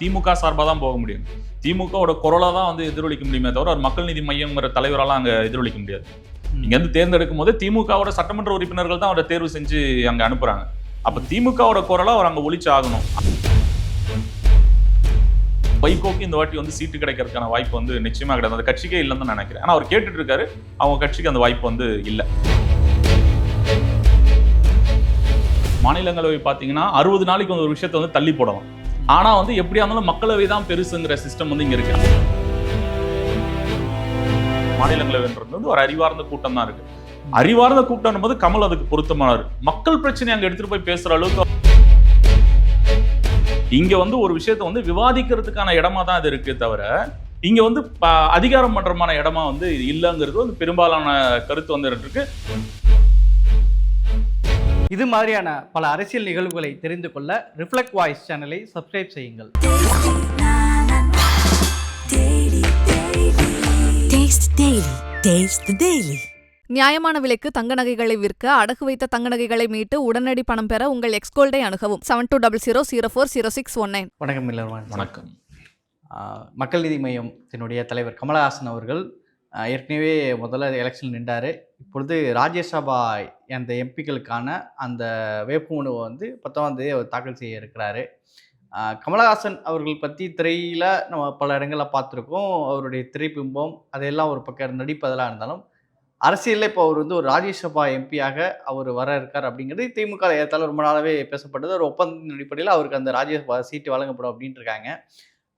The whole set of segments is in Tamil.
திமுக சார்பாக தான் போக முடியும். திமுகவோட குரலா தான் வந்து எதிரொலிக்க முடியுமே தவிர ஒரு மக்கள் நீதி மையம்ங்கிற தலைவரால அங்க எதிரொலிக்க முடியாது. இங்க இருந்து தேர்ந்தெடுக்கும் போது திமுகவோட சட்டமன்ற உறுப்பினர்கள் தான் அவரை தேர்வு செஞ்சு அங்க அனுப்புறாங்க. அப்ப திமுகவோட குரலா அவர் அங்க ஒழிச்சு ஆகணும். வைகோக்கு இந்த வாட்டி வந்து சீட்டு கிடைக்கிறதுக்கான வாய்ப்பு வந்து நிச்சயமா கிடையாது. அந்த கட்சிக்கே இல்லைன்னு தான் நினைக்கிறேன். ஆனா அவர் கேட்டுட்டு இருக்காரு அவங்க கட்சிக்கு அந்த வாய்ப்பு வந்து இல்லை. மாநிலங்களவை பார்த்தீங்கன்னா அறுபது நாளைக்கு ஒரு விஷயத்தை வந்து தள்ளி போடலாம். ஆனால் வந்து எப்படியா இருந்தாலும் மக்களவை தான் பெருசுங்கிற சிஸ்டம் வந்து இங்கே இருக்கு. மாநிலங்களவைன்றது வந்து ஒரு அறிவார்ந்த கூட்டம் தான் இருக்கு. அறிவார்ந்த கூட்டம் போது கமல் அதுக்கு பொருத்தமானவர் மக்கள் பிரச்சனை அங்கே எடுத்துட்டு போய் பேசுற அளவுக்கு இங்க வந்து ஒரு விஷயத்த வந்து விவாதிக்கிறதுக்கான இடமா தான் இது இருக்கு தவிர இங்க வந்து ப- அதிகாரம் மன்றமான இடமா வந்து இல்லைங்கிறது வந்து பெரும்பாலான கருத்து வந்து இருக்கு. இது மாதிரியான பல அரசியல் நிகழ்வுகளை தெரிந்து கொள்ள ரிஃப்ளெக்ட் வாய்ஸ் சேனலை சப்ஸ்கிரைப் செய்யுங்கள் Taste Daily. Taste the Daily. நியாயமான விலைக்கு தங்க நகைகளை விற்க அடகு வைத்த தங்க நகைகளை மீட்டு உடனடி பணம் பெற உங்கள் எக்ஸ்கோல்டை அணுகவும் seven two double zero zero four zero six one nine வணக்கம் இல்லவன் வணக்கம் மக்கள் நீதி மையத்தினுடைய தலைவர் கமலஹாசன் அவர்கள் ஏற்கனவே முதல்ல எலெக்ஷன் நின்றார். இப்பொழுது ராஜ்யசபா அந்த எம்பிக்களுக்கான அந்த வேட்புமனுவை வந்து பத்தாம் தேதி அவர் தாக்கல் செய்ய இருக்கிறாரு. கமலஹாசன் அவர்கள் பற்றி திரையில் நம்ம பல இடங்களில் பார்த்துருக்கோம். அவருடைய திரைப்பிம்பம் அதையெல்லாம் ஒரு பக்கம் நடிப்பதெல்லாம் இருந்தாலும் அரசியலில் இப்போ அவர் வந்து ஒரு ராஜ்யசபா எம்பியாக அவர் வர இருக்கார் அப்படிங்கிறது திமுக ஏற்றாலும் ரொம்ப நாளாகவே பேசப்பட்டது. ஒரு ஒப்பந்தத்தின் அடிப்படையில் அவருக்கு அந்த ராஜ்யசபா சீட்டு வழங்கப்படும் அப்படின்ட்டு இருக்காங்க.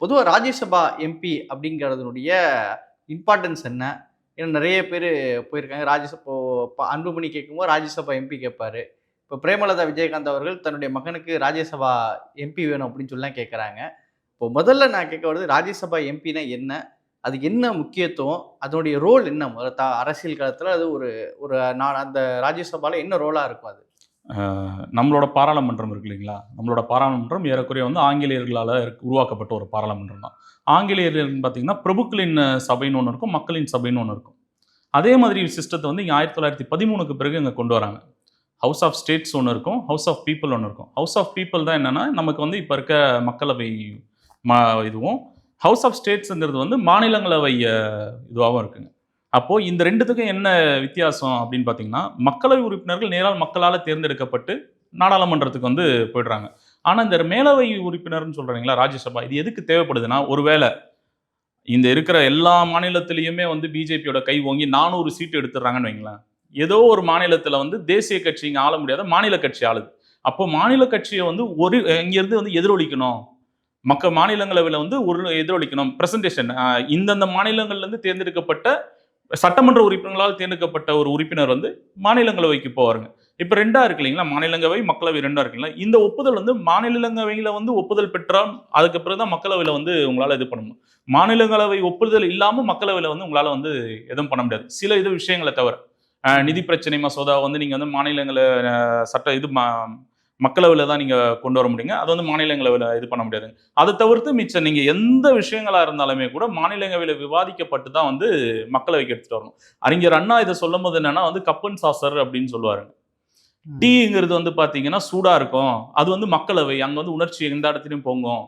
பொதுவாக ராஜ்யசபா எம்பி அப்படிங்கிறதுனுடைய இம்பார்ட்டன்ஸ் என்ன? ஏன்னா நிறைய பேர் போயிருக்காங்க. ராஜ்யசபா அன்புமணி கேட்கும்போது ராஜ்யசபா எம்பி கேட்பார். இப்போ பிரேமலதா விஜயகாந்த் அவர்கள் தன்னுடைய மகனுக்கு ராஜ்யசபா எம்பி வேணும் அப்படின்னு சொல்லலாம் கேட்குறாங்க. இப்போ முதல்ல நான் கேட்க வருது ராஜ்யசபா எம்பினா என்ன? அது என்ன முக்கியத்துவம்? அதனுடைய ரோல் என்ன? அரசியல் காலத்தில் அது ஒரு ஒரு நான் அந்த ராஜ்யசபாவில் என்ன ரோலாக இருக்கும் அது. நம்மளோட பாராளுமன்றம் இருக்கு இல்லைங்களா? நம்மளோட பாராளுமன்றம் ஏறக்குறைய வந்து ஆங்கிலேயர்களால் உருவாக்கப்பட்ட ஒரு பாராளுமன்றம் தான். ஆங்கிலேயர்கள் பார்த்தீங்கன்னா பிரபுக்களின் சபைன்னு ஒன்று இருக்கும் மக்களின் சபைன்னு ஒன்று இருக்கும். அதே மாதிரி சிஸ்டத்தை வந்து இங்கே ஆயிரத்தி தொள்ளாயிரத்தி பதிமூணுக்கு பிறகு இங்கே கொண்டு வராங்க. ஹவுஸ் ஆஃப் ஸ்டேட்ஸ் ஒன்று இருக்கும் ஹவுஸ் ஆஃப் பீப்புள் ஒன்று இருக்கும். ஹவுஸ் ஆஃப் பீப்புள் தான் என்னென்னா நமக்கு வந்து இப்போ இருக்க மக்களவை ம இதுவும். ஹவுஸ் ஆஃப் ஸ்டேட்ஸுங்கிறது வந்து மாநிலங்களவை இதுவாகவும் இருக்குங்க. அப்போது இந்த ரெண்டுத்துக்கும் என்ன வித்தியாசம் அப்படின்னு பார்த்தீங்கன்னா மக்களவை உறுப்பினர்கள் நேரால் மக்களால் தேர்ந்தெடுக்கப்பட்டு நாடாளுமன்றத்துக்கு வந்து போயிடுறாங்க. ஆனால் இந்த மேலவை உறுப்பினர்னு சொல்கிறீங்களா ராஜ்யசபா இது எதுக்கு தேவைப்படுதுன்னா ஒருவேளை இந்த இருக்கிற எல்லா மாநிலத்திலையுமே வந்து பிஜேபியோட கை ஓங்கி நானூறு சீட்டு எடுத்துடுறாங்கன்னு வைங்களேன். ஏதோ ஒரு மாநிலத்தில் வந்து தேசிய கட்சி இங்கே ஆள முடியாத மாநில கட்சி ஆளுது. அப்போ மாநில கட்சியை வந்து ஒரு இங்கேருந்து வந்து எதிரொலிக்கணும். மக்கள் மாநிலங்களவையில் வந்து ஒரு எதிரொலிக்கணும். பிரசன்டேஷன் இந்தந்த மாநிலங்கள்லேருந்து தேர்ந்தெடுக்கப்பட்ட சட்டமன்ற உறுப்பினர்களால் தேர்ந்தெடுக்கப்பட்ட ஒரு உறுப்பினர் வந்து மாநிலங்களவைக்கு போவாருங்க. இப்போ ரெண்டா இருக்கு இல்லைங்களா? மாநிலங்களவை மக்களவை ரெண்டா இருக்குங்களா இந்த ஒப்புதல் வந்து மாநிலங்களவையில் வந்து ஒப்புதல் பெற்றால் அதுக்கு பிறகு தான் மக்களவையில் வந்து உங்களால் இது பண்ண முடியும். மாநிலங்களவை ஒப்புதல் இல்லாமல் மக்களவையில் வந்து உங்களால் வந்து எதுவும் பண்ண முடியாது. சில இது விஷயங்களை தவிர நிதி பிரச்சனை மசோதா வந்து நீங்கள் வந்து மாநிலங்களை சட்ட இது ம- மக்களவையில் தான் நீங்கள் கொண்டு வர முடியுங்க. அது வந்து மாநிலங்களவையில் இது பண்ண முடியாதுங்க அதை தவிர்த்து மிச்சம் நீங்கள் எந்த விஷயங்களா இருந்தாலுமே கூட மாநிலங்களவையில் விவாதிக்கப்பட்டு தான் வந்து மக்களவைக்கு எடுத்துட்டு வரணும். அறிஞர் அண்ணா இதை சொல்லும் போது என்னன்னா வந்து கப்பன் சாசர் அப்படின்னு சொல்லுவாருங்க டீங்கிறது வந்து பாத்தீங்கன்னா சூடா இருக்கும். அது வந்து மக்களவை. அங்க வந்து உணர்ச்சி எந்த இடத்துலையும் பொங்கும்.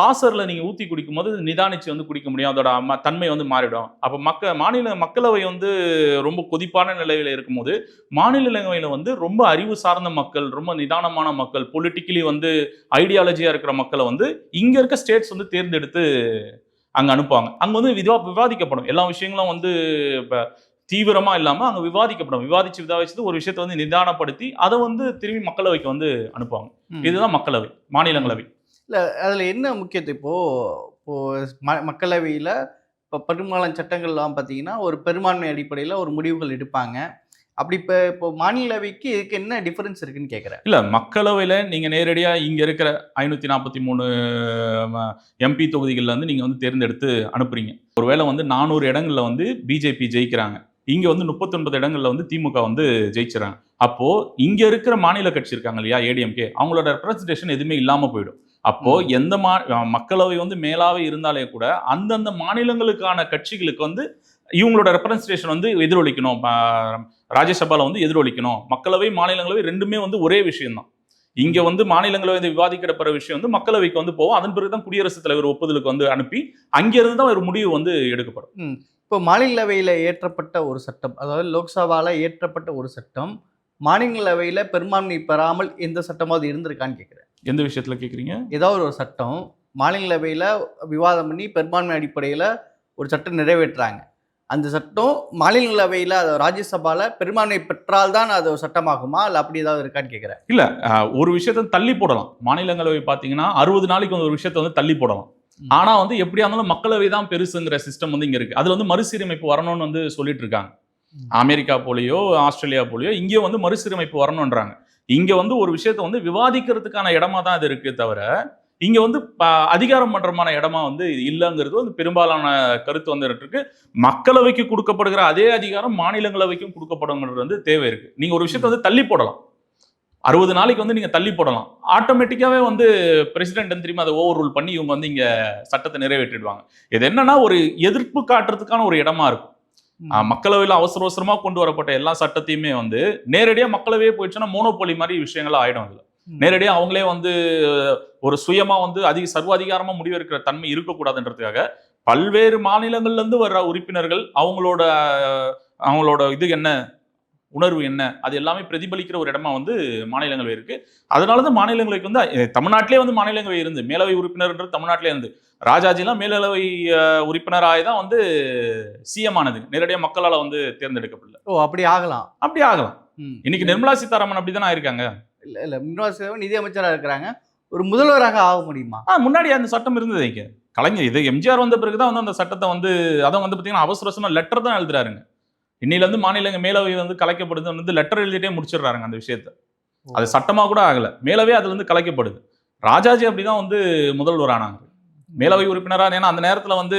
சாசர்ல நீங்க ஊத்தி குடிக்கும் போது நிதானிச்சு வந்து குடிக்க முடியும். அதோட ம- தன்மை வந்து மாறிடும். அப்ப மக்க மாநில மக்களவை வந்து ரொம்ப கொதிப்பான நிலையில இருக்கும்போது மாநிலங்களவையில வந்து ரொம்ப அறிவு சார்ந்த மக்கள் ரொம்ப நிதானமான மக்கள் பொலிட்டிக்கலி வந்து ஐடியாலஜியா இருக்கிற மக்களை வந்து இங்க இருக்க ஸ்டேட்ஸ் வந்து தேர்ந்தெடுத்து அங்க அனுப்புவாங்க. அங்க வந்து விவா விவாதிக்கப்படும். எல்லா விஷயங்களும் வந்து இப்ப தீவிரமா இல்லாம அங்க விவாதிக்கப்படும். விவாதிச்சு விவாதிச்சு ஒரு விஷயத்தை வந்து நிதானப்படுத்தி அதை வந்து திரும்பி மக்களவைக்கு வந்து அனுப்புவாங்க. இதுதான் மக்களவை மாநிலங்களவை. இல்லை அதில் என்ன முக்கியத்துவம்? இப்போது இப்போது ம மக்களவையில் இப்போ பெரும்பாலான சட்டங்கள்லாம் பார்த்தீங்கன்னா ஒரு பெரும்பான்மை அடிப்படையில் ஒரு முடிவுகள் எடுப்பாங்க. அப்படி இப்போ இப்போ மாநிலவைக்கு இதுக்கு என்ன டிஃபரன்ஸ் இருக்குன்னு கேட்குறேன் இல்லை மக்களவையில் நீங்கள் நேரடியாக இங்கே இருக்கிற ஐநூற்றி நாற்பத்தி மூணு எம்பி தொகுதிகளில் வந்து நீங்கள் வந்து தேர்ந்தெடுத்து அனுப்புறீங்க. ஒருவேளை வந்து நானூறு இடங்களில் வந்து பிஜேபி ஜெயிக்கிறாங்க. இங்கே வந்து முப்பத்தொன்பது இடங்களில் வந்து திமுக வந்து ஜெயிச்சுறாங்க அப்போது இங்கே இருக்கிற மாநில கட்சி இருக்காங்க இல்லையா ஏடிஎம்கே அவங்களோட ரெப்ரஸன்டேஷன் எதுவுமே இல்லாமல் போயிடும். அப்போ. எந்த மா மக்களவை வந்து மேலாவே இருந்தாலே கூட அந்தந்த மாநிலங்களுக்கான கட்சிகளுக்கு வந்து இவங்களோட ரெப்ரசன்டேஷன் வந்து எதிரொலிக்கணும். ராஜ்யசபால வந்து எதிரொலிக்கணும். மக்களவை மாநிலங்களவை ரெண்டுமே வந்து ஒரே விஷயம்தான். இங்க வந்து மாநிலங்களவை வந்து விவாதிக்கப்படுற விஷயம் வந்து மக்களவைக்கு வந்து போகும் அதன் பிறகுதான் குடியரசுத் தலைவர் ஒப்புதலுக்கு வந்து அனுப்பி அங்கிருந்து தான் ஒரு முடிவு வந்து எடுக்கப்படும். இப்போ மாநிலங்களவையில் ஏற்றப்பட்ட ஒரு சட்டம் அதாவது லோக்சபால ஏற்றப்பட்ட ஒரு சட்டம் மாநிலங்களவையில் பெரும்பான்மை பெறாமல் எந்த சட்டமாவது இருந்திருக்கான்னு கேட்குறேன் எந்த விஷயத்துல கேக்குறீங்க? ஏதாவது ஒரு சட்டம் மாநிலங்களவையில் விவாதம் பண்ணி பெரும்பான்மை அடிப்படையில் ஒரு சட்டம் நிறைவேற்றுறாங்க. அந்த சட்டம் மாநிலங்களவையில் அது ராஜ்யசபால பெரும்பான்மை பெற்றால் தான் அது ஒரு சட்டமாகுமா? இல்லை அப்படி ஏதாவது இருக்கான்னு கேட்குறேன் இல்ல ஒரு விஷயத்த தள்ளி போடலாம். மாநிலங்களவை பாத்தீங்கன்னா அறுபது நாளைக்கு வந்து ஒரு விஷயத்த வந்து தள்ளி போடலாம். ம். ஆனா வந்து எப்படியா இருந்தாலும் மக்களவை தான் பெருசுங்கிற சிஸ்டம் வந்து இங்க இருக்கு. அதுல வந்து மறுசீரமைப்பு வரணும்னு வந்து சொல்லிட்டு இருக்காங்க. அமெரிக்கா போலயோ ஆஸ்திரேலியா போலயோ இங்கே வந்து மறுசீரமைப்பு வரணுன்றாங்க இங்க வந்து ஒரு விஷயத்த வந்து விவாதிக்கிறதுக்கான இடமா தான் இது இருக்கே தவிர இங்க வந்து ப- அதிகாரம் பண்றமான இடமா வந்து இல்லைங்கிறது வந்து பெரும்பாலான கருத்து வந்துட்டு இருக்கு மக்களவைக்கு கொடுக்கப்படுகிற அதே அதிகாரம் மாநிலங்களவைக்கும் கொடுக்கப்படுங்கிறது வந்து தேவை இருக்கு. நீங்க ஒரு விஷயத்த வந்து தள்ளி போடலாம். அறுபது நாளைக்கு வந்து நீங்க தள்ளி போடலாம். ஆட்டோமேட்டிக்காவே வந்து பிரசிடென்ட் திரும்பி அதை ஓவர் ரூல் பண்ணி இவங்க வந்து இங்க சட்டத்தை நிறைவேற்றிடுவாங்க. இது என்னன்னா ஒரு எதிர்ப்பு காட்டுறதுக்கான ஒரு இடமா இருக்கும். மக்களவையில் அவசர அவசரமா கொண்டு வரப்பட்ட எல்லா சட்டத்தையுமே வந்து நேரடியா மக்களவையே போயிடுச்சுன்னா மோனோபோலி மாதிரி விஷயங்கள் ஆயிடும் அதுல. நேரடியா அவங்களே வந்து ஒரு சுயமா வந்து அதிக சர்வாதிகாரமா முடிவெடுக்கிற தன்மை இருக்கக்கூடாதுன்றதுக்காக பல்வேறு மாநிலங்கள்ல இருந்து வர்ற உறுப்பினர்கள் அவங்களோட அவங்களோட இது என்ன உணர்வு என்ன அது எல்லாமே பிரதிபலிக்கிற ஒரு இடமா வந்து மாநிலங்களவை இருக்கு. அதனால தான் மாநிலங்களவைக்கு வந்து தமிழ்நாட்டிலே வந்து மாநிலங்களவை இருந்து மேலவை உறுப்பினர்ன்றது தமிழ்நாட்டிலே இருந்து. ராஜாஜிலாம் மேலவை அஹ், உறுப்பினராய் தான் வந்து சிஎம் ஆனது. நேரடியாக மக்களால் வந்து தேர்ந்தெடுக்கப்படல. ஓ அப்படி ஆகலாம். அப்படி ஆகலாம். இன்னைக்கு நிர்மலா சீதாராமன் அப்படி தானே ஆயிருக்காங்க இல்லை இல்லை. முன்னாள் நிதி அமைச்சராக இருக்கிறாங்க. ஒரு முதல்வராக ஆக முடியுமா? ஆ முன்னாடி அந்த சட்டம் இருந்தது இங்க. கலைஞர் இது எம்ஜிஆர் வந்த பிறகு தான் வந்து அந்த சட்டத்தை வந்து அதான் வந்து பார்த்தீங்கன்னா அவசர அவசரமா லெட்டர் தான் எழுதுறாருங்க. இன்னில இருந்து மாநிலங்க மேலவை வந்து கலைக்கப்படுது வந்து லெட்டர் எழுதிட்டே முடிச்சிடுறாருங்க அந்த விஷயத்த. அது சட்டமா கூட ஆகல. மேலவே அதுல இருந்து கலைக்கப்படுது. ராஜாஜி அப்படிதான் வந்து முதல்வர் ஆனாங்க. மேலவை உறுப்பினரா ஏன்னா அந்த நேரத்துல வந்து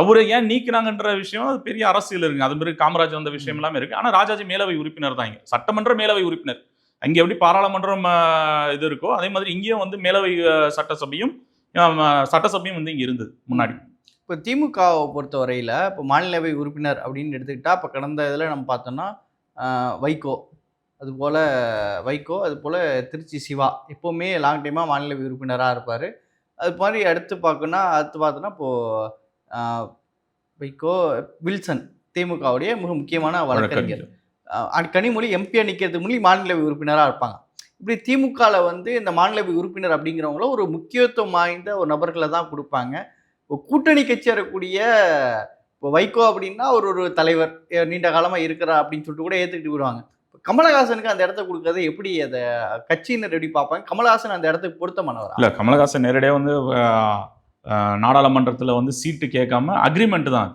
அவரை ஏன் நீக்கினாங்கன்ற விஷயம் அது பெரிய அரசியல் இருக்கு. அது மாதிரி காமராஜ் வந்த விஷயம் எல்லாமே இருக்கு. ஆனா ராஜாஜி மேலவை உறுப்பினர் தான் இங்க. சட்டமன்ற மேலவை உறுப்பினர். அங்க எப்படி பாராளுமன்றம் இது இருக்கோ அதே மாதிரி இங்கேயும் வந்து மேலவை சட்டசபையும் சட்டசபையும் வந்து இங்க இருந்தது முன்னாடி. இப்போ திமுகவை பொறுத்தவரையில் இப்போ மாநிலவை உறுப்பினர் அப்படின்னு எடுத்துக்கிட்டா இப்போ கடந்த இதில் நம்ம பார்த்தோம்னா வைகோ. அதுபோல் வைகோ அதுபோல் திருச்சி சிவா. எப்போவுமே லாங் டைமாக மாநிலவை உறுப்பினராக இருப்பார். அது மாதிரி அடுத்து பார்க்கணும்னா அடுத்து பார்த்தோன்னா இப்போது வைகோ வில்சன் திமுகவுடைய மிக முக்கியமான வழக்கறிஞர். கனிமொழி எம்பியாக நிற்கிறதுக்கு முன்னாடி மாநிலவை உறுப்பினராக இருப்பாங்க. இப்படி திமுகவில் வந்து இந்த மாநிலவை உறுப்பினர் அப்படிங்கிறவங்கள ஒரு முக்கியத்துவம் வாய்ந்த ஒரு நபர்களை தான் கொடுப்பாங்க. இப்போ கூட்டணி கட்சி இருக்கக்கூடிய இப்போ வைகோ அப்படின்னா ஒரு ஒரு தலைவர் நீண்ட காலமாக இருக்கிறா அப்படின்னு சொல்லிட்டு கூட ஏற்றுக்கிட்டு விடுவாங்க கமலஹாசனுக்கு அந்த இடத்த கொடுக்கறது எப்படி அதை கட்சியினர் எப்படி பார்ப்பாங்க? கமலஹாசன் அந்த இடத்துக்கு பொருத்தமானவரா? இல்ல கமலஹாசன் நேரடியாக வந்து நாடாளுமன்றத்துல வந்து சீட்டு கேட்காம அக்ரிமெண்ட் தான்.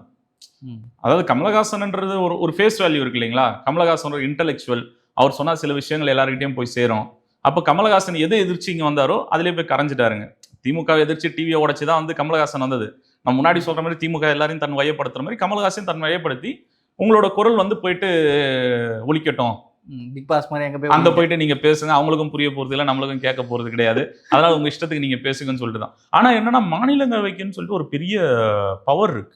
அதாவது கமலஹாசன்ன்றது ஒரு ஒரு ஃபேஸ் வேல்யூ இருக்கு இல்லைங்களா? கமலஹாசன் ஒரு இன்டெலெக்சுவல் அவர் சொன்ன சில விஷயங்கள் எல்லாருக்கிட்டையும் போய் சேரும். அப்போ கமலஹாசன் எதை எதிர்த்து இங்கே வந்தாரோ அதிலே போய் கரைஞ்சிட்டாருங்க. திமுக எதிர்த்து டிவியை உடைச்சு தான் வந்து கமலஹாசன் வந்தது. நம்ம முன்னாடி சொல்ற மாதிரி திமுக எல்லாரையும் தன் வயப்படுத்துற மாதிரி கமலஹாசன் தன் வயப்படுத்தி உங்களோட குரல் வந்து போயிட்டு ஒலிக்கட்டும். பிக் பாஸ் மாதிரி எங்கே போய் அந்த போயிட்டு நீங்க பேசுங்க. அவங்களுக்கும் புரிய போறது இல்லை நம்மளுக்கும் கேட்க போறது கிடையாது. அதனால உங்க இஷ்டத்துக்கு நீங்க பேசுங்கன்னு சொல்லிட்டு தான். ஆனா என்னன்னா மாநிலங்களவைக்குன்னு சொல்லிட்டு ஒரு பெரிய பவர் இருக்கு.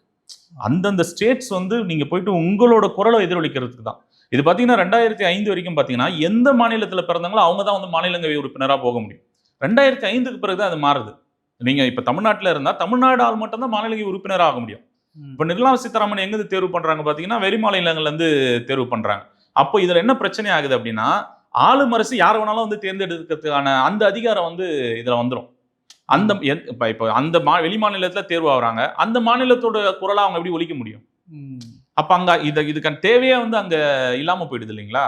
அந்தந்த ஸ்டேட்ஸ் வந்து நீங்க போயிட்டு உங்களோட குரலை எதிரொலிக்கிறதுக்கு தான். இது பாத்தீங்கன்னா ரெண்டாயிரத்தி ஐந்து வரைக்கும் பாத்தீங்கன்னா எந்த மாநிலத்துல பிறந்தாங்களோ அவங்க தான் வந்து மாநிலங்களவை உறுப்பினரா போக முடியும். ரெண்டாயிரத்தி ஐந்துக்கு பிறகு தான் அது மாறுது. நீங்க இப்ப தமிழ்நாட்டுல இருந்தா தமிழ்நாடு ஆள் மட்டும் தான் மாநிலங்களவை உறுப்பினராக ஆக முடியும். இப்போ நிர்மலா சீதாராமன் எங்க தேர்வு பண்றாங்க பாத்தீங்கன்னா வெளி மாநிலங்கள்ல இருந்து தேர்வு பண்றாங்க. அப்போ இதுல என்ன பிரச்சனை ஆகுது அப்படின்னா ஆளும் அரசு யார் வேணாலும் வந்து தேர்ந்தெடுக்கிறதுக்கான அந்த அதிகாரம் வந்து இதுல வந்துடும் அந்த இப்ப இப்போ அந்த மா வெளி மாநிலத்துல தேர்வு ஆகுறாங்க. அந்த மாநிலத்தோட குரலா அவங்க எப்படி ஒலிக்க முடியும். அப்ப அங்க இத இதுக்கான தேவையே வந்து அங்க இல்லாம போயிடுது இல்லைங்களா.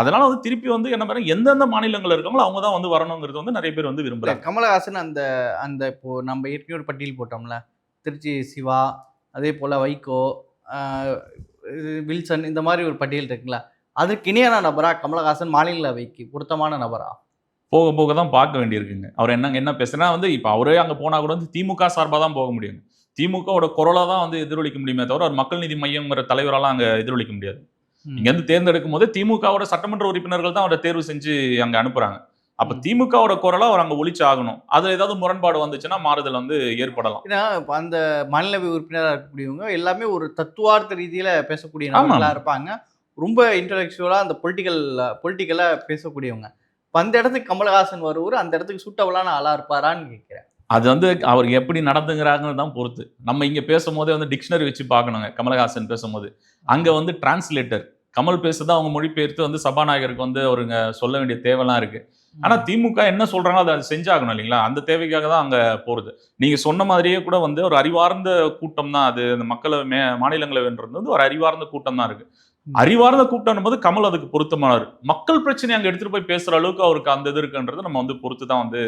அதனால வந்து திருப்பி வந்து என்ன பண்ண எந்தெந்த மாநிலங்கள் இருக்காங்களோ அவங்க தான் வந்து வரணுங்கிறது வந்து நிறைய பேர் வந்து விரும்புறாங்க. கமலஹாசன் அந்த அந்த இப்போ நம்ம ஏற்கனவே ஒரு பட்டியல் போட்டோம்ல திருச்சி சிவா அதே போல் வைகோ வில்சன் இந்த மாதிரி ஒரு பட்டியல் இருக்குங்களா? அதுக்கு இணையான நபரா கமலஹாசன் மாநிலவைக்கு பொருத்தமான நபரா? போக போக தான் பார்க்க வேண்டியிருக்குங்க. அவர் என்ன என்ன பேசுனா வந்து இப்போ அவரே அங்கே போனா கூட வந்து திமுக சார்பாக தான் போக முடியுங்க திமுகவோட குரலை தான் வந்து எதிரொலிக்க முடியுமே தவிர ஒரு மக்கள் நீதி மையம்ங்கிற தலைவராலாம் அங்கே எதிரொலிக்க முடியாது. இங்க இருந்து தேர்ந்தெடுக்கும் போது திமுகவோட சட்டமன்ற உறுப்பினர்கள் தான் அவரை தேர்வு செஞ்சு அங்க அனுப்புறாங்க. அப்ப. திமுகவோட குரலை அவர் அங்க ஒழிச்சு ஆகணும். அதுல ஏதாவது முரண்பாடு வந்துச்சுன்னா மாறுதல் வந்து ஏற்படலாம். ஏன்னா அந்த மாநிலவை உறுப்பினராக இருக்கக்கூடியவங்க எல்லாமே ஒரு தத்துவார்த்த ரீதியில பேசக்கூடிய. நபர்களா இருப்பாங்க. ரொம்ப இன்டலெக்சுவலா அந்த பொலிட்டிக்கல் பொலிட்டிக்கலா பேசக்கூடியவங்க. இப்ப அந்த இடத்துக்கு கமலஹாசன் வருவார் அந்த இடத்துக்கு சூட்டபுளான ஆளா இருப்பாரான்னு கேட்கிறேன் அது வந்து அவர் எப்படி நடந்துங்கிறாங்கன்னு தான் பொறுத்து. நம்ம இங்க பேசும்போதே வந்து டிக்ஷனரி வச்சு பார்க்கணுங்க கமலஹாசன் பேசும்போது. அங்க வந்து டிரான்ஸ்லேட்டர் கமல் பேசுறது அவங்க மொழிபெயர்த்து வந்து சபாநாயகருக்கு வந்து அவருங்க சொல்ல வேண்டிய தேவைலாம் இருக்கு. ஆனா திமுக என்ன சொல்றாங்களோ அதை அது செஞ்சாகணும் இல்லைங்களா? அந்த தேவைக்காக தான் அங்க போறது. நீங்க சொன்ன மாதிரியே கூட வந்து ஒரு அறிவார்ந்த கூட்டம் தான் அது. அந்த மக்களவை மே மாநிலங்களவைன்றது வந்து ஒரு அறிவார்ந்த கூட்டம் தான் இருக்கு. அறிவார்ந்த கூட்டம் போது கமல் அதுக்கு பொருத்தமானவர் மக்கள் பிரச்சனை அங்க எடுத்துட்டு போய் பேசுற அளவுக்கு அவருக்கு அந்த இது இருக்குன்றது நம்ம வந்து பொறுத்து தான் வந்து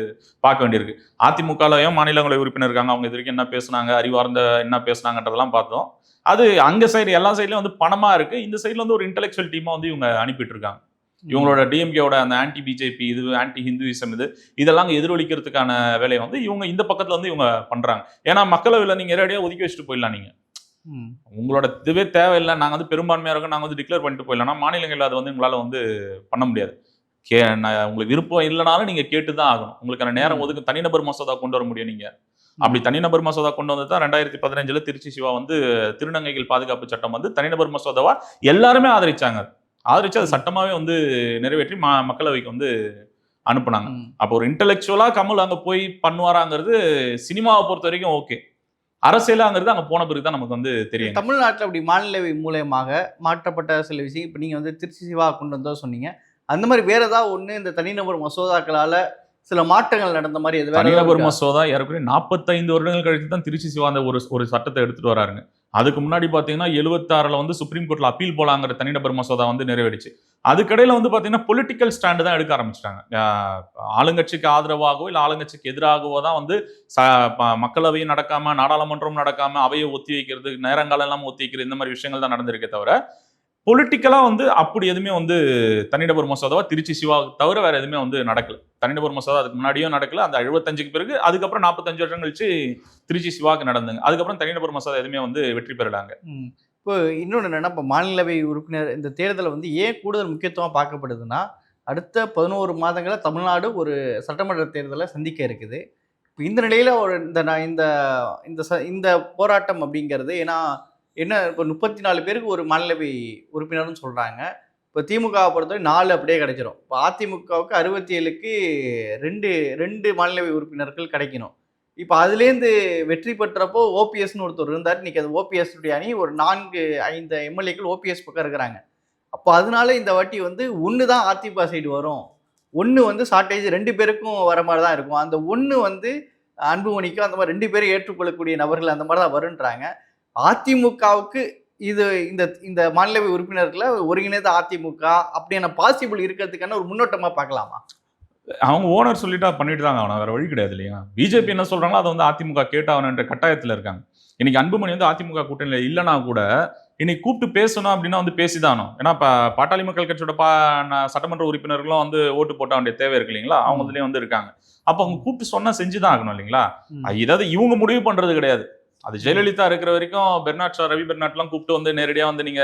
பார்க்க வேண்டியிருக்கு. அதிமுகலையும் மாநிலங்களவை உறுப்பினர் இருக்காங்க. அவங்க இது வரைக்கும் என்ன பேசுனாங்க அறிவார்ந்த என்ன பேசுனாங்கன்றதெல்லாம் பார்த்தோம். அது அங்க சைடு எல்லா சைட்லயும் வந்து பணமா இருக்கு. இந்த சைடுல வந்து ஒரு இன்டெலெக்சுவல் டீமா வந்து இவங்க அனுப்பிட்டு இருக்காங்க இவங்களோட டிஎம்கேவோட அந்த ஆன்டி பிஜேபி இது ஆன்டி ஹிந்துவிசம் இது இதெல்லாம் எதிரொலிக்கிறதுக்கான வேலையை வந்து இவங்க இந்த பக்கத்துல வந்து இவங்க பண்றாங்க. ஏன்னா மக்களவையில் நீங்க நேரடியாக ஒதுக்கி வச்சுட்டு போயிடலாம் நீங்க. உங்களோட இதுவே தேவையில்லை. நாங்க வந்து பெரும்பான்மையா இருக்கோம் நாங்க வந்து டிக்ளேர் பண்ணிட்டு போயிடலாம். மாநிலங்கள்ல அது வந்து உங்களால வந்து பண்ண முடியாது. கே நான் உங்களுக்கு விருப்பம் இல்லைனாலும் நீங்க கேட்டு தான் ஆகணும். உங்களுக்கான நேரம். ஒதுக்கு தனிநபர் மசோதா கொண்டு வர முடியும் நீங்க. அப்படி தனிநபர் மசோதா கொண்டு வந்து தான் ரெண்டாயிரத்தி பதினஞ்சுல திருச்சி சிவா வந்து திருநங்கைகள் பாதுகாப்பு சட்டம் வந்து தனிநபர் மசோதாவா எல்லாருமே ஆதரிச்சாங்க. ஆதரிச்சு அது சட்டமாவே வந்து நிறைவேற்றி மா மக்களவைக்கு வந்து அனுப்புனாங்க. அப்போ ஒரு இன்டெலெக்சுவலா கமல் அங்க போய் பண்ணுவாராங்கிறது சினிமாவை பொறுத்த வரைக்கும் ஓகே அரசியலாங்கிறது அங்க போன பிறகு தான் நமக்கு வந்து தெரியும் தமிழ்நாட்டுல அப்படி மாநிலவை மூலயமாக மாற்றப்பட்ட சில விஷயம் இப்ப நீங்க வந்து திருச்சி சிவா கொண்டு வந்தா சொன்னீங்க. அந்த மாதிரி வேற ஏதாவது ஒண்ணு இந்த தனிநபர் மசோதாக்களால சில மாற்றங்கள் நடந்த மாதிரி எது தனிநபர்? மசோதா ஏறக்குறைய நாற்பத்தைந்து வருடங்கள் கழித்து தான் திருச்சி சிவா அந்த ஒரு ஒரு சட்டத்தை எடுத்துட்டு வராருங்க. அதுக்கு முன்னாடி பார்த்தீங்கன்னா எழுபத்தாறில் வந்து சுப்ரீம் கோர்ட்டில் அப்பீல் போலாங்கிற தனிநபர் மசோதா வந்து நிறைவேறிச்சு. அதுக்கடையில் வந்து பார்த்தீங்கன்னா பொலிட்டிக்கல் ஸ்டாண்டு தான் எடுக்க ஆரம்பிச்சிட்டாங்க. ஆளுங்கட்சிக்கு ஆதரவாகவோ இல்லை ஆளுங்கட்சிக்கு எதிராகவோ தான் வந்து ச- ப- மக்களவையும் நடக்காமல் நாடாளுமன்றம் நடக்காமல் அவையை ஒத்தி வைக்கிறது நேரங்காலம் எல்லாம் ஒத்தி வைக்கிறது இந்த மாதிரி விஷயங்கள் தான் நடந்திருக்கே தவிர பொலிட்டிக்கலாக வந்து அப்படி எதுவுமே வந்து தனிநபர் மசோதாவா திருச்சி சிவா தவிர வேற எதுவுமே வந்து நடக்கல. தனிநபர் மசோதா அதுக்கு முன்னாடியும் நடக்கல. அந்த எழுபத்தஞ்சுக்கு பிறகு அதுக்கப்புறம் நாற்பத்தஞ்சு வருஷம் கழிச்சு திருச்சி சிவாக்கு நடந்தாங்க. அதுக்கப்புறம் தனிநபர் மசோதா எதுவுமே வந்து வெற்றி பெறலாங்க. இப்போ இன்னொன்று என்னென்னா இப்போ மாநிலவை உறுப்பினர் இந்த தேர்தலை வந்து ஏன் கூடுதல் முக்கியத்துவம் பார்க்கப்படுதுன்னா அடுத்த பதினோரு மாதங்களில் தமிழ்நாடு ஒரு சட்டமன்ற தேர்தலை சந்திக்க இருக்குது. இப்போ இந்த நிலையில் ஒரு இந்த நான் இந்த இந்த ச இந்த போராட்டம் அப்படிங்கிறது ஏன்னா என்ன இப்போ முப்பத்தி நாலு பேருக்கு ஒரு மாநிலவை உறுப்பினர்னு சொல்கிறாங்க இப்போ திமுகவை பொறுத்தவரை நாலு அப்படியே கிடைச்சிரும். இப்போ அதிமுகவுக்கு அறுபத்தி ஏழுக்கு ரெண்டு ரெண்டு மாநிலவை உறுப்பினர்கள் கிடைக்கணும். இப்போ அதுலேருந்து வெற்றி பெற்றப்போ ஓபிஎஸ்னு ஒருத்தர் இருந்தார். இன்றைக்கி அது ஓபிஎஸ்னுடைய அணி ஒரு நான்கு ஐந்து எம்எல்ஏக்கள் ஓபிஎஸ் பக்கம் இருக்கிறாங்க. அப்போ அதனால இந்த வாட்டி வந்து ஒன்று தான் அதிமுக சைடு வரும். ஒன்று வந்து ஷார்ட்டேஜ் ரெண்டு பேருக்கும் வர மாதிரி தான் இருக்கும். அந்த ஒன்று வந்து அன்புமணிக்கும் அந்த மாதிரி ரெண்டு பேரும் ஏற்றுக்கொள்ளக்கூடிய நபர்கள் அந்த மாதிரி தான் வருன்றாங்க. அதிமுகவுக்கு இது இந்த இந்த மாநிலவை உறுப்பினர்களை ஒருங்கிணைந்த அதிமுக அப்படியான பாசிபிள் இருக்கிறதுக்கான ஒரு முன்னோட்டமாக பார்க்கலாமா? அவங்க ஓனர் சொல்லிட்டா பண்ணிட்டு தாங்க ஆகணும். வேற வழி கிடையாது இல்லையா? பிஜேபி என்ன சொல்றாங்களோ அதை வந்து அதிமுக கேட்டாகணுன்ற கட்டாயத்துல இருக்காங்க. இன்னைக்கு அன்புமணி வந்து அதிமுக கூட்டணியில இல்லைனா கூட இன்னைக்கு கூப்பிட்டு பேசணும் அப்படின்னா வந்து பேசிதானோ ஏன்னா இப்ப பாட்டாளி மக்கள் கட்சியோட பா சட்டமன்ற உறுப்பினர்களும் வந்து ஓட்டு போட்ட வேண்டிய தேவை இருக்கு இல்லைங்களா? அவங்க. இதுலயும் வந்து இருக்காங்க. அப்ப அவங்க கூப்பிட்டு சொன்னா செஞ்சுதான் ஆகணும் இல்லைங்களா? இதாவது இவங்க முடிவு பண்றது கிடையாது. அது ஜெயலலிதா இருக்கிற வரைக்கும் பெர்னாட் ஷா, ரவி பெர்னாட்லாம் கூப்பிட்டு வந்து நேரடியா வந்து நீங்க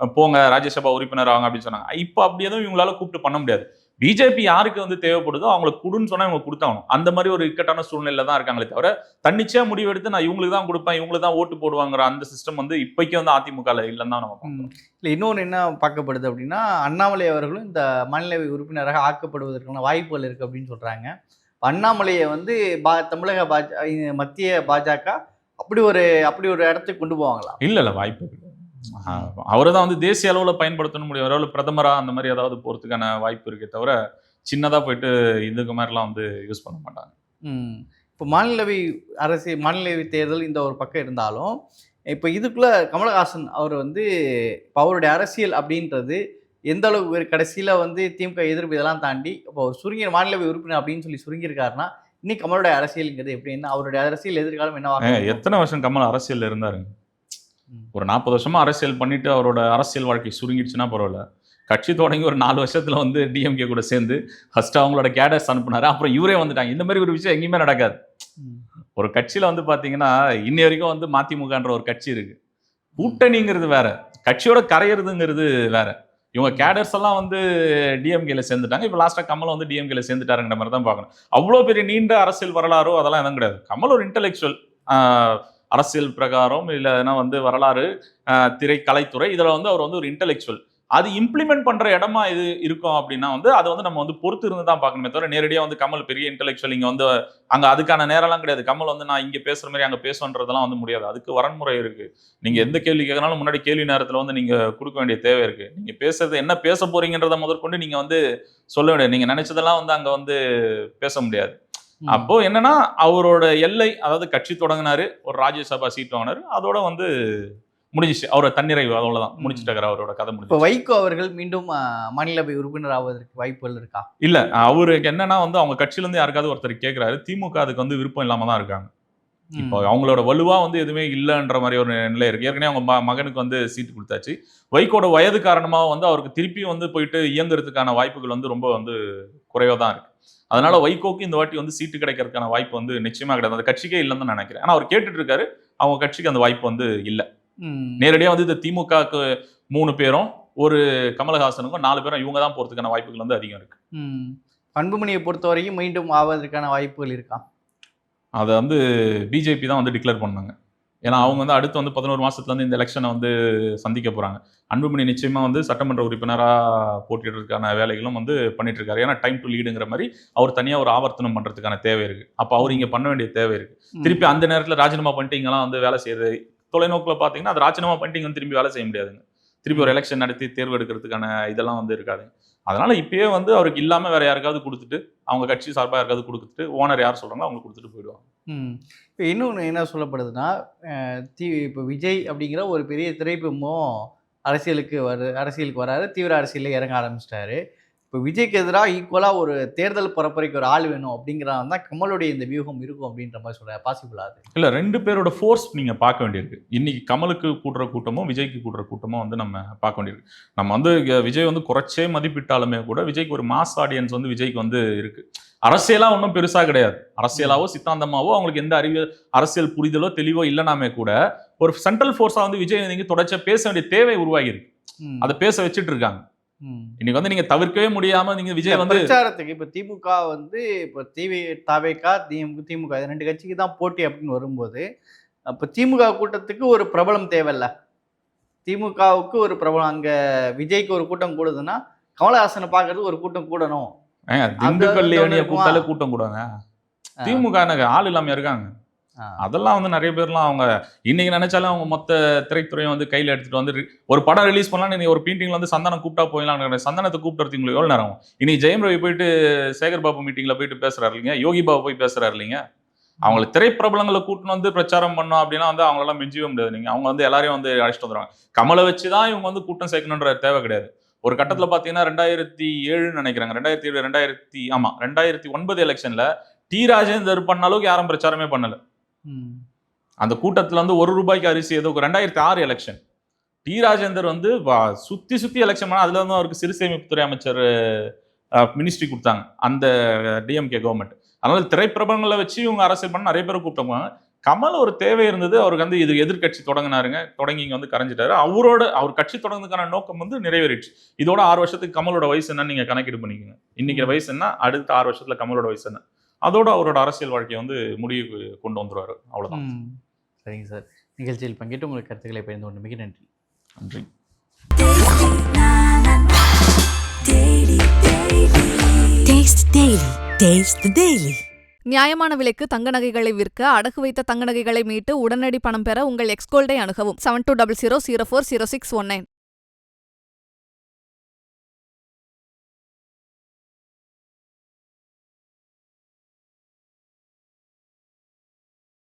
அஹ், போங்க ராஜ்யசபா உறுப்பினர் ஆங்க அப்படின்னு சொன்னாங்க. இப்போ அப்படி எதுவும் இவங்களால கூப்பிட்டு பண்ண முடியாது. பிஜேபி யாருக்கு வந்து தேவைப்படுதோ அவங்களுக்கு கொடுன்னு சொன்னா இவங்க கொடுத்தாகணும். அந்த மாதிரி ஒரு இக்கட்டான சூழ்நிலையில தான் இருக்காங்களே தவிர தன்னிச்சையா முடிவெடுத்து நான் இவங்களுக்கு தான் கொடுப்பேன் இவங்களுக்கு தான் ஓட்டு போடுவாங்கிற அந்த சிஸ்டம் வந்து இப்போக்கி வந்து அதிமுகல இல்லைன்னு தான் நம்ம. இல்லை இன்னொன்று என்ன பார்க்கப்படுது அப்படின்னா அண்ணாமலை அவர்களும் இந்த மாநிலவை உறுப்பினராக ஆக்கப்படுவதற்கான வாய்ப்புகள் இருக்குது அப்படின்னு சொல்கிறாங்க அண்ணாமலையை வந்து பா தமிழக பாஜ மத்திய பாஜக அப்படி ஒரு அப்படி ஒரு இடத்துக்கு கொண்டு போவாங்களா? இல்ல இல்ல வாய்ப்பு அவரை தான் வந்து தேசிய அளவுல பயன்படுத்தணும் முடியும். ஒருவேளை பிரதமரா அந்த மாதிரி ஏதாவது போறதுக்கான வாய்ப்பு இருக்கே தவிர சின்னதா போயிட்டு இதுக்கு மாதிரிலாம் வந்து யூஸ் பண்ண மாட்டாங்க. இப்போ மாநிலவை அரசு மாநிலவை தேர்தல் இந்த ஒரு பக்கம் இருந்தாலும் இப்போ இதுக்குள்ள கமலஹாசன் அவர் வந்து இப்போ அவருடைய அரசியல் அப்படின்றது எந்த அளவுக்கு கடைசியில் வந்து திமுக எதிர்ப்பு இதெல்லாம் தாண்டி இப்போ சுருங்கிய மாநிலவை உறுப்பினர் அப்படின்னு சொல்லி சுருங்கியிருக்காருன்னா இன்னைக்கு கமலோட அரசியல்ங்கிறது எப்படின்னா அவருடைய அரசியல் எதிர்காலம் இருக்கும்? எத்தனை வருஷம் கமல் அரசியல்ல இருந்தாருங்க ம். ஒரு நாற்பது வருஷமா அரசியல் பண்ணிட்டு அவரோட அரசியல் வாழ்க்கை சுருங்கிடுச்சுன்னா பரவாயில்ல. கட்சி தொடங்கி ஒரு நாலு வருஷத்துல வந்து டிஎம்கே கூட சேர்ந்து ஃபர்ஸ்ட் அவங்களோட கேடர்ஸ் அனுப்புனாரு. அப்புறம் இவரே வந்துட்டாங்க. இந்த மாதிரி ஒரு விஷயம் எங்கேயுமே நடக்காது. ஒரு கட்சியில வந்து பாத்தீங்கன்னா இன்னி வரைக்கும் வந்து மதிமுகன்ற ஒரு கட்சி இருக்கு. கூட்டணிங்கிறது வேற. கட்சியோட கரையிறதுங்கிறது வேற. இவங்க கேடர்ஸ் எல்லாம் வந்து டிஎம்கேல சேர்ந்துட்டாங்க. இப்போ லாஸ்டா கமல் வந்து டிஎம்கேல சேர்ந்துட்டாருங்கிற மாதிரி தான் பார்க்கணும். அவ்வளோ பெரிய நீண்ட அரசியல் வரலாறோ அதெல்லாம் எதுவும் கிடையாது. கமல் ஒரு இன்டெலெக்சுவல் அரசியல் பிரகாரம் இல்லைன்னா வந்து வரலாறு ஆஹ் திரை கலைத்துறை இதில் வந்து அவர் வந்து ஒரு இன்டெலெக்சுவல் அது இம்ப்ளிமெண்ட் பண்ற இடமா இது இருக்கும் அப்படின்னா வந்து அதை வந்து நம்ம வந்து பொறுத்து இருந்து தான் பார்க்கணுமே தவிர நேரடியாக வந்து கமல் பெரிய இன்டெலெக்சுவல் இங்க வந்து அங்க அதுக்கான நேரம்லாம் கிடையாது. கமல் வந்து நான் இங்க பேசுற மாதிரி அங்க பேசுன்றதெல்லாம் வந்து முடியாது. அதுக்கு வரன்முறை இருக்கு. நீங்க எந்த கேள்வி கேட்கனாலும் முன்னாடி கேள்வி நேரத்துல வந்து நீங்க கொடுக்க வேண்டிய தேவை இருக்கு. நீங்க பேசுறது என்ன பேச போறீங்கன்றத முதற்கொண்டு நீங்க வந்து சொல்ல முடியாது நீங்க நினைச்சதெல்லாம் வந்து அங்க வந்து பேச முடியாது. அப்போ என்னன்னா அவரோட எல்லை அதாவது கட்சி தொடங்கினாரு ஒரு ராஜ்யசபா சீட் வாங்கினாரு அதோட வந்து முடிஞ்சிச்சு. அவரோட தன்னிறைவு அவ்வளவுதான். ம். முடிச்சிட்டாரு அவரோட கதை இப்போ முடிஞ்சு வைகோ அவர்கள் மீண்டும் மாநிலவை உறுப்பினர் ஆவதற்கு வாய்ப்புகள் இருக்கா? இல்ல அவருக்கு என்னன்னா வந்து அவங்க கட்சியில இருந்து யாருக்காவது ஒருத்தர் கேக்குறாரு. திமுக அதுக்கு வந்து விருப்பம் இல்லாம தான் இருக்காங்க. இப்போ அவங்களோட வலுவா வந்து எதுவுமே இல்லைன்ற மாதிரி ஒரு நிலை இருக்கு. ஏற்கனவே அவங்க மகனுக்கு வந்து சீட்டு கொடுத்தாச்சு. வைகோட வயது காரணமா வந்து அவருக்கு திருப்பி வந்து போயிட்டு இயங்குறதுக்கான வாய்ப்புகள் வந்து ரொம்ப வந்து குறைவா தான் இருக்கு. அதனால வைகோக்கு இந்த வாட்டி வந்து சீட்டு கிடைக்கிறதுக்கான வாய்ப்பு வந்து நிச்சயமா கிடையாது. அந்த கட்சிக்கே இல்லைன்னு தான் நினைக்கிறேன். ஆனா அவர் கேட்டுட்டு இருக்காரு. அவங்க கட்சிக்கு அந்த வாய்ப்பு வந்து இல்ல. ம். நேரடியா வந்து இந்த திமுகக்கு மூணு பேரும் ஒரு கமலஹாசனுக்கும் நாலு பேரும் இவங்க தான் போறதுக்கான வாய்ப்புகள் வந்து அதிகம் இருக்கு. அன்புமணியை பொறுத்த வரைக்கும் மீண்டும் ஆவதற்கான வாய்ப்புகள் இருக்கா? அதை வந்து பிஜேபி தான் வந்து டிக்ளேர் பண்ணாங்க. ஏன்னா அவங்க வந்து அடுத்து வந்து பதினோரு மாசத்துல இருந்து இந்த எலெக்ஷனை வந்து சந்திக்க போறாங்க. அன்புமணி நிச்சயமா வந்து சட்டமன்ற உறுப்பினரா போட்டியிடுறதுக்கான வேலைகளும் வந்து பண்ணிட்டு இருக்காரு. ஏன்னா டைம் டு லீடுங்கிற மாதிரி அவர் தனியா ஒரு ஆவர்த்தனம் பண்றதுக்கான தேவை இருக்கு. அப்ப அவர் இங்க பண்ண வேண்டிய தேவை இருக்கு. திருப்பி அந்த நேரத்துல ராஜினாமா பண்ணிட்டு இங்கெல்லாம் வந்து வேலை செய்யறது தொலைநோக்கில் பார்த்தீங்கன்னா அது ராஜினாமா பண்ணிட்டு வந்து திரும்பி வேலை செய்ய முடியாதுங்க. திருப்பி ஒரு எலெக்ஷன் நடத்தி தேர்வு எடுக்கிறதுக்கான இதெல்லாம் வந்து இருக்காது. அதனால இப்பயே வந்து அவருக்கு இல்லாம வேற யாருக்காவது கொடுத்துட்டு அவங்க கட்சி சார்பாக யாருக்காவது கொடுத்துட்டு ஓனர் யார் சொல்றாங்களோ அவங்க கொடுத்துட்டு போயிடுவாங்க. இப்போ இன்னொன்று என்ன சொல்லப்படுதுன்னா தீ தி இப்போ விஜய் அப்படிங்கிற ஒரு பெரிய திரைப்பமும் அரசியலுக்கு வரு அரசியலுக்கு வராரு தீவிர அரசியலில் இறங்க ஆரம்பிச்சிட்டாரு. இப்போ விஜய்க்கு எதிராக ஈக்குவலாக ஒரு தேர்தல் பரப்புரைக்கு ஒரு ஆள் வேணும் அப்படிங்கிறான் தான் கமலுடைய இந்த வியூகம் இருக்கும் அப்படின்ற மாதிரி சொல்கிறேன் பாசிபிள் ஆகுது இல்ல ரெண்டு பேரோட ஃபோர்ஸ் நீங்க பார்க்க வேண்டியிருக்கு. இன்னைக்கு கமலுக்கு கூட்டுற கூட்டமும் விஜய்க்கு கூட்டுற கூட்டமும் வந்து நம்ம பார்க்க வேண்டியிருக்கு. நம்ம வந்து விஜய் வந்து குறைச்சே மதிப்பிட்டாலுமே கூட விஜய்க்கு ஒரு மாஸ் ஆடியன்ஸ் வந்து விஜய்க்கு வந்து இருக்கு. அரசியலா ஒன்றும் பெருசா கிடையாது. அரசியலாவோ சித்தாந்தமாவோ அவங்களுக்கு எந்த அறிவியல் அரசியல் புரிதலோ தெளிவோ இல்லைனாமே கூட ஒரு சென்ட்ரல் ஃபோர்ஸா வந்து விஜய் நீங்க தொடர்ச்சியா பேச வேண்டிய தேவை உருவாகி இருக்கு ம். அதை பேச வச்சுட்டு இருக்காங்க. இன்னைக்கு வந்து நீங்க தவிர்க்கவே முடியாம நீங்க விஜய் வந்து பிரச்சாரத்துக்கு இப்போ திமுக வந்து இப்போ டிவி தாவேக்கா திமுக திமுக ரெண்டு கட்சிக்கு தான் போட்டி அப்படின்னு வரும்போது அப்போ திமுக கூட்டத்துக்கு ஒரு பிரபலம் தேவையில்ல. திமுகவுக்கு ஒரு பிரபலம் அங்கே விஜய்க்கு ஒரு கூட்டம் கூடுதுன்னா கமலஹாசனை பார்க்கறது ஒரு கூட்டம் கூடணும். திண்டுக்கல்? கூட்டாலே கூட்டம் கூடாங்க திமுக ஆள் இல்லாம இருக்காங்க. அதெல்லாம் வந்து நிறைய பேர்லாம் அவங்க இன்னைக்கு நினைச்சாலும் அவங்க மொத்த திரைத்துறையும் வந்து கையில எடுத்துட்டு வந்து ஒரு படம் ரிலீஸ் பண்ணலாம் நீ ஒரு பெயிண்டிங்ல வந்து சந்தனம் கூப்பிட்டா போயிடலாம் சந்தனத்தை கூப்பிட்டு உங்களுக்கு எவ்வளவு நேரம்? இன்னைக்கு ஜெயம் ரவி போயிட்டு சேகர் பாபு மீட்டிங்ல போயிட்டு பேசுறாரு இல்லைங்க? யோகி பாபு போய் பேசுறாரு இல்லைங்க? அவங்களை திரைப்பிரபலங்களை கூட்டின்னு வந்து பிரச்சாரம் பண்ணோம் அப்படின்னா வந்து அவங்களெல்லாம் மிஞ்சவே முடியாது நீங்க அவங்க வந்து எல்லாரையும் வந்து அழைச்சிட்டு வந்துருவாங்க. கமலை வச்சுதான் இவங்க வந்து கூட்டம் சேர்க்கணுன்ற தேவை கிடையாது. ஒரு கட்டத்துல பாத்தீங்கன்னா ரெண்டாயிரத்தி ஏழுன்னு நினைக்கிறாங்க. ரெண்டாயிரத்தி ஏழு ரெண்டாயிரத்தி ஆமா ரெண்டாயிரத்தி ஒன்பது எலெக்ஷன்ல டி ராஜேந்தர் பண்ண அளவுக்கு யாரும் பிரச்சாரமே பண்ணல. அந்த கூட்டத்தில் வந்து ஒரு ரூபாய்க்கு அரிசி ஏதோ ரெண்டாயிரத்தி ஆறு எலெக்ஷன் டி. ராஜேந்தர் வந்து வா- சுற்றி எலெக்ஷன் பண்ணால் அதில் வந்து அவருக்கு சிறு சேமிப்புத்துறை அமைச்சர் மினிஸ்ட்ரி கொடுத்தாங்க. அந்த டிஎம்கே கவர்மெண்ட் அதனால திரைப்பிரபலங்களை வச்சு இவங்க அரசியல் பண்ண நிறைய பேர் கூப்பிட்டாங்க கமல் ஒரு தேவை இருந்தது. அவருக்கு வந்து இது எதிர்க்கட்சி தொடங்கினாருங்க. தொடங்கி இங்கே வந்து கரைஞ்சிட்டாரு. அவரோட அவர் கட்சி தொடங்குறதுக்கான நோக்கம் வந்து நிறைவேறிடுச்சு. இதோட ஆறு வருஷத்துக்கு கமலோட வயசு என்னன்னு நீங்கள் கணக்கீடு பண்ணிக்கோங்க. இன்னைக்கு வயசு என்ன? அடுத்த ஆறு வருஷத்தில் கமலோட வயசு என்ன? அதோட அவரோட அரசியல் வாழ்க்கையை வந்து முடிவுக்கு கொண்டு வந்துருவாரு அவ்வளவுதான் ம். சரிங்க சார் நிகழ்ச்சியில் பங்கேற்று உங்களுக்கு கருத்துக்களை பகிர்ந்து கொண்டு மிக நன்றி நன்றி Taste Daily. Taste the Daily. நியாயமான விலைக்கு தங்க நகைகளை விற்க அடகு வைத்த தங்க நகைகளை மீட்டு உடனடி பணம் பெற உங்கள் எக்ஸ்கோல்டை அணுகவும் seven two double zero zero four zero six one nine